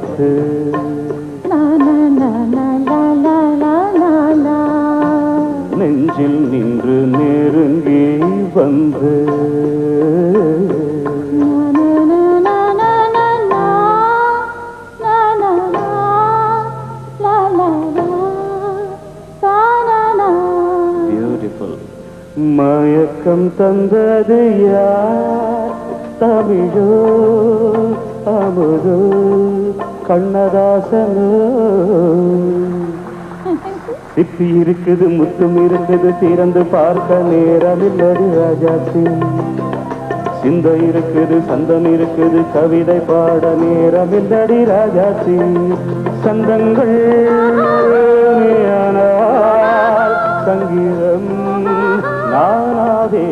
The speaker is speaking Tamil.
வந்து நெஞ்சில் நின்று நெருங்கி வந்து. பியூட்டிஃபுல் மயக்கம் தந்தது யார்? தமிழோ. அமுது கண்ணதாசனு. சிப்பி இருக்குது முத்தும் இருக்குது திறந்து பார்க்க நேரமில்லடி ராஜாசி சிந்த இருக்குது சந்தம் இருக்குது கவிதை பாட நேரமில்லடி ராஜாசி சந்தங்கள் சங்கீதம் நானாதே.